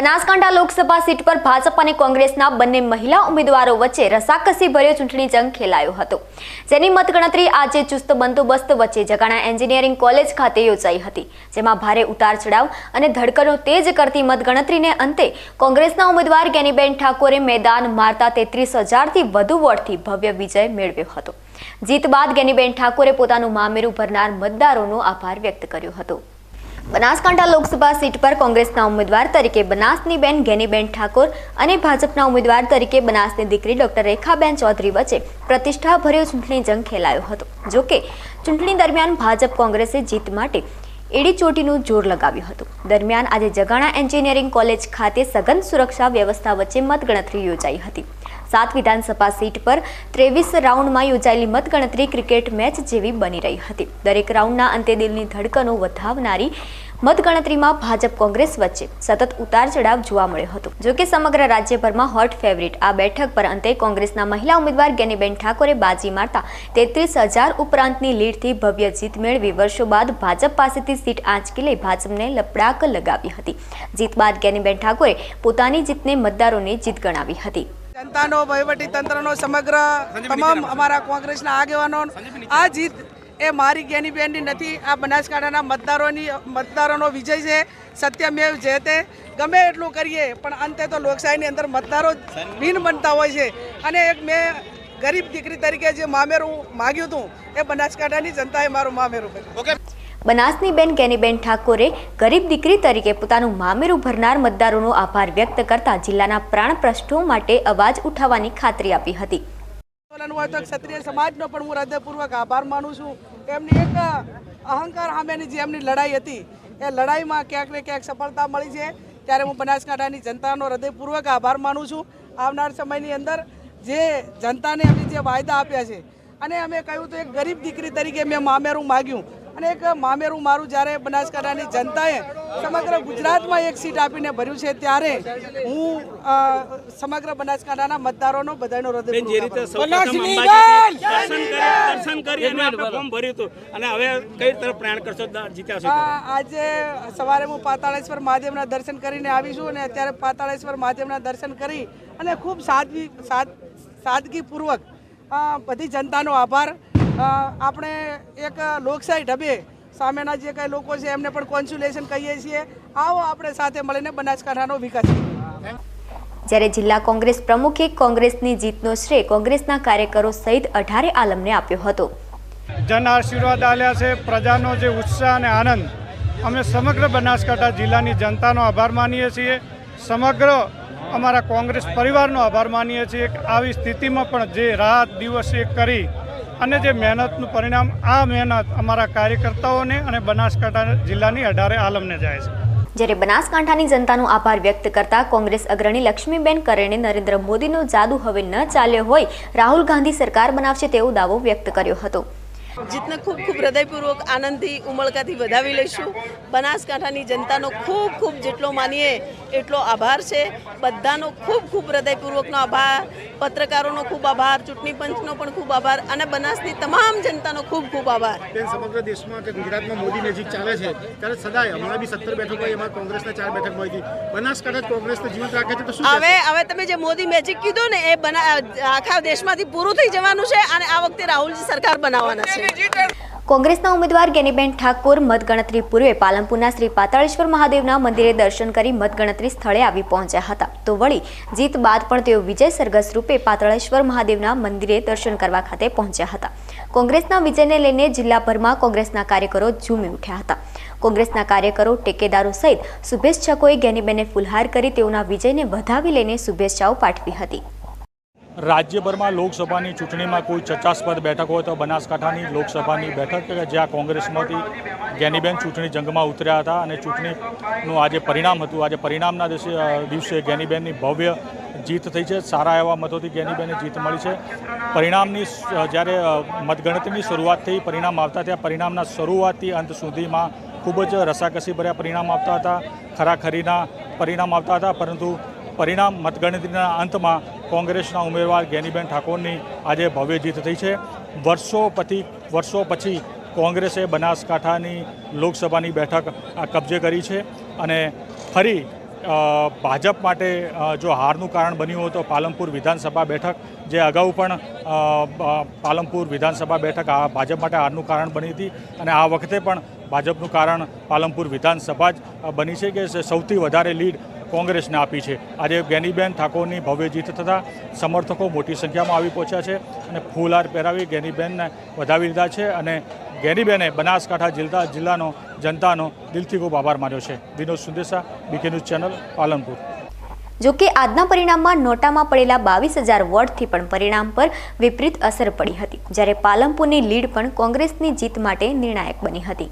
Banaskantha Lok Sabha seat પર ભાજપ અને કોંગ્રેસના બંને મહિલા ઉમેદવારો વચ્ચે રસાકસી ભર્યો ચૂંટણી જંગ ખેલાયો હતો. જેની મતગણતરી આજે ચુસ્ત બંદોબસ્ત વચ્ચે જગાણા એન્જિનિયરિંગ કોલેજ ખાતે યોજાઈ હતી, જેમાં ભારે ઉતાર ચઢાવ અને ધડકનો તેજ કરતી મતગણતરીને અંતે કોંગ્રેસના ઉમેદવાર ગેનીબેન ઠાકોરે મેદાન મારતા તેત્રીસ હજારથી વધુ વોટથી ભવ્ય વિજય મેળવ્યો હતો. જીત બાદ ગેનીબેન ઠાકોરે પોતાનું મામેરું ભરનાર મતદારોનો આભાર વ્યક્ત કર્યો હતો. બનાસકાંઠા લોકસભા સીટ પર કોંગ્રેસના ઉમેદવાર તરીકે બનાસની બેન ગેનીબેન ઠાકોર અને ભાજપના ઉમેદવાર તરીકે બનાસની દીકરી ડોક્ટર રેખાબેન ચૌધરી વચ્ચે પ્રતિષ્ઠાભર્યો ચૂંટણી જંગ ખેલાયો હતો. જોકે ચૂંટણી દરમિયાન ભાજપ કોંગ્રેસે જીત માટે એડી ચોટીનું જોર લગાવ્યું હતું. દરમિયાન આજે જગાણા એન્જિનિયરિંગ કોલેજ ખાતે સઘન સુરક્ષા વ્યવસ્થા વચ્ચે મતગણતરી યોજાઈ હતી. સાત વિધાનસભા સીટ પર ત્રેવીસ રાઉન્ડમાં યોજાયેલી મતગણતરી ક્રિકેટ મેચ જેવી બની રહી હતી. દરેક રાઉન્ડના અંતે દિલની ધડકનો વધાવનારી મતગણતરીમાં ભાજપ કોંગ્રેસ વચ્ચે સતત ઉતાર ચઢાવ જોવા મળ્યો હતો. જોકે સમગ્ર રાજ્યભરમાં હોટ ફેવરિટ આ બેઠક પર અંતે કોંગ્રેસના મહિલા ઉમેદવાર ગેનીબેન ઠાકોરે બાજી મારતા તેત્રીસ હજાર ઉપરાંતની લીડથી ભવ્ય જીત મેળવી વર્ષો બાદ ભાજપ પાસેથી સીટ આંચકી લઈ ભાજપને લપડાક લગાવી હતી. જીત બાદ ગેનીબેન ઠાકોરે પોતાની જીતને મતદારોની જીત ગણાવી હતી. જનતાનો વહીવટી તંત્રનો સમગ્ર તમામ અમારા કોંગ્રેસના આગેવાનો આ જીત એ મારી જ્ઞાનીબેનની નથી આ બનાસકાંઠાના મતદારોની મતદારોનો વિજય છે સત્યમેવ જયતે ગમે એટલું કરીએ પણ અંતે તો લોકશાહીની અંદર મતદારો ભીન બનતા હોય છે. અને એક મેં ગરીબ દીકરી તરીકે જે મામેરું માગ્યું હતું એ બનાસકાંઠાની જનતાએ મારું મામેરું કર્યું. બનાસની બેન કેનીબેન ઠાકોરે ગરીબ દીકરી તરીકે પોતાનું મામેરું ભરનાર મતદારોનો આભાર વ્યક્ત કરતા જિલ્લાના પ્રાણ પ્રશ્નો માટે અવાજ ઉઠાવવાની ખાતરી આપી હતી. તો ક્ષત્રિય સમાજનો પણ હું હૃદયપૂર્વક આભાર માનું છું. એમની એક અહંકાર સામેની જે એમની લડાઈ હતી, એ લડાઈમાં ક્યાંક ને ક્યાંક સફળતા મળી છે. ત્યારે હું બનાસકાંઠાની જનતાનો હૃદયપૂર્વક આભાર માનું છું. આવનાર સમયની અંદર જે જનતાને એમની જે વાયદા આપ્યા છે, અને અમે કહ્યું તો એક ગરીબ દીકરી તરીકે મેં મામેરું માગ્યું. અને એક મામેરું મારું જ્યારે બનાસકાંઠાની જનતાએ સમગ્ર ગુજરાતમાં એક સીટ આપીને ભર્યું છે ત્યારે હું સમગ્ર બનાસકાંઠાના મતદારોનો બધાનો જે રીતે દર્શન કરી અને ફોર્મ ભર્યું હતું. અને હવે કઈ તરફ પ્રયાણ કરશો? જીત્યા છો આજે સવારે હું પાતાળેશ્વર મહાદેવના દર્શન કરીને આવી છું અને અત્યારે પાતાળેશ્વર મહાદેવના દર્શન કરી અને ખૂબ સાદગી સાદ સાદગીપૂર્વક બધી જનતાનો આભાર. આપણે એક લોકશાહી ઢબે સામેના જે કંઈ લોકો છે એમને પણ કોન્સ્યુલેશન કહીએ છીએ. આવો આપણે સાથે મળીને બનાસકાંઠાનો વિકાસ કરીએ. જ્યારે જિલ્લા કોંગ્રેસ પ્રમુખે કોંગ્રેસની જીતનો શ્રેય કોંગ્રેસના કાર્યકરો સહિત અઢારે આલમને આપ્યો હતો. જન આશીર્વાદ આલ્યા છે પ્રજાનો જે ઉત્સાહ અને આનંદ અમે સમગ્ર બનાસકાંઠા જિલ્લાની જનતાનો આભાર માનીએ છીએ. સમગ્ર અમારા કોંગ્રેસ પરિવારનો આભાર માનીએ છીએ. આવી સ્થિતિમાં પણ જે રાત દિવસ એક કરી અને જે મહેનતનું પરિણામ આ મહેનત અમારા કાર્યકર્તાઓને અને બનાસકાંઠા જિલ્લાની અઢારે આલમને જાય છે. જ્યારે બનાસકાંઠાની જનતાનો આભાર વ્યક્ત કરતા કોંગ્રેસ અગ્રણી લક્ષ્મીબેન કરેણે નરેન્દ્ર મોદીનો જાદુ હવે ન ચાલ્યો હોય રાહુલ ગાંધી સરકાર બનાવશે તેવો દાવો વ્યક્ત કર્યો હતો. જીતને ખૂબ ખૂબ હૃદયપૂર્વક આનંદથી ઉમળકાથી વધાવી લઈશું. બનાસકાંઠાની જનતાનો ખૂબ ખૂબ જેટલો માનીએ એટલો આભાર છે. બધાનો ખૂબ ખૂબ હૃદયપૂર્વકનો આભાર. પત્રકારોનો ખૂબ આભાર ચૂંટણી પંચનો પણ ખૂબ આભાર અને બનાસની તમામ જનતાનો ખૂબ ખૂબ આભાર. સમગ્ર દેશમાં કે ગુજરાતમાં મોદી મેજિક ચાલે છે ત્યારે સદાય હમણાં બી સત્તર બેઠકો એમાં કોંગ્રેસના ચાર બેઠક મળી હતી બનાસકાંઠા કોંગ્રેસને જીવંત રાખે છે તો શું હવે હવે તમે જે મોદી મેજિક કીધું ને એ બના આખા દેશમાંથી પૂરું થઈ જવાનું છે અને આ વખતે રાહુલજી સરકાર બનાવવાના છે. કોંગ્રેસના ઉમેદવાર ગેનીબેન ઠાકોર મતગણતરી પૂર્વે પાલનપુરના શ્રી પાતાળેશ્વર મહાદેવના મંદિરે દર્શન કરી મતગણતરી સ્થળે આવી પહોંચ્યા હતા. તો વળી, જીત બાદ પણ તેઓ વિજય સરઘસ રૂપે પાતાળેશ્વર મહાદેવના મંદિરે દર્શન કરવા ખાતે પહોંચ્યા હતા. કોંગ્રેસના વિજયને લઈને જિલ્લાભરમાં કોંગ્રેસના કાર્યકરો ઝૂમી ઉઠ્યા હતા. કોંગ્રેસના કાર્યકરો, ટેકેદારો સહિત શુભેચ્છકોએ ગેનીબેને ફુલહાર કરી તેઓના વિજયને વધાવી લઈને શુભેચ્છાઓ પાઠવી હતી. રાજ્યભરમાં લોકસભાની ચૂંટણીમાં કોઈ ચર્ચાસ્પદ બેઠક હોય તો બનાસકાંઠાની લોકસભાની બેઠક કે જ્યાં કોંગ્રેસમાંથી ગેનીબેન ચૂંટણી જંગમાં ઉતર્યા હતા અને ચૂંટણીનું આજે પરિણામ હતું. આજે પરિણામના દિવસે દિવસે ગેનીબેનની ભવ્ય જીત થઈ છે. સારા એવા મતોથી ગેનીબેને જીત મળી છે. પરિણામની જ્યારે મતગણતરીની શરૂઆત થઈ, પરિણામ આવતા ત્યાં પરિણામના શરૂઆતથી અંત સુધીમાં ખૂબ જ રસાકસી ભર્યા પરિણામ આવતા હતા. ખરાખરીના પરિણામ આવતા હતા, પરંતુ પરિણામ મતગણતરીના અંતમાં કોંગ્રેસના ઉમેદવાર ગેનીબેન ઠાકોરની આજે ભવ્ય જીત થઈ છે. વર્ષો પછી વર્ષો પછી કોંગ્રેસે બનાસકાંઠાની લોકસભાની બેઠક કબજે કરી છે અને ફરી ભાજપ માટે જો હારનું કારણ બન્યું હોય તો પાલનપુર વિધાનસભા બેઠક, જે અગાઉ પણ પાલનપુર વિધાનસભા બેઠક આ ભાજપ માટે હારનું કારણ બની હતી અને આ વખતે પણ ભાજપનું કારણ પાલનપુર વિધાનસભા જ બની છે કે સૌથી વધારે લીડ કોંગ્રેસને આપી છે. આજે ગેનીબેન ઠાકોરની ભવ્ય જીત થતાં સમર્થકો મોટી સંખ્યામાં આવી પહોંચ્યા છે અને ફૂલહાર પહેરાવી ગેનીબેનને વધાવી લીધા છે અને ગેનીબેને બનાસકાંઠા જિલ્લા જિલ્લાનો જનતાનો દિલથી ખૂબ આભાર માન્યો છે. Vinod Sundesa, BK news channel, Palanpur. જો કે આજના પરિણામમાં નોટામાં પડેલા બાવીસ હજાર વોટથી પણ પરિણામ પર વિપરીત અસર પડી હતી, જ્યારે પાલનપુરની લીડ પણ કોંગ્રેસની જીત માટે નિર્ણાયક બની હતી.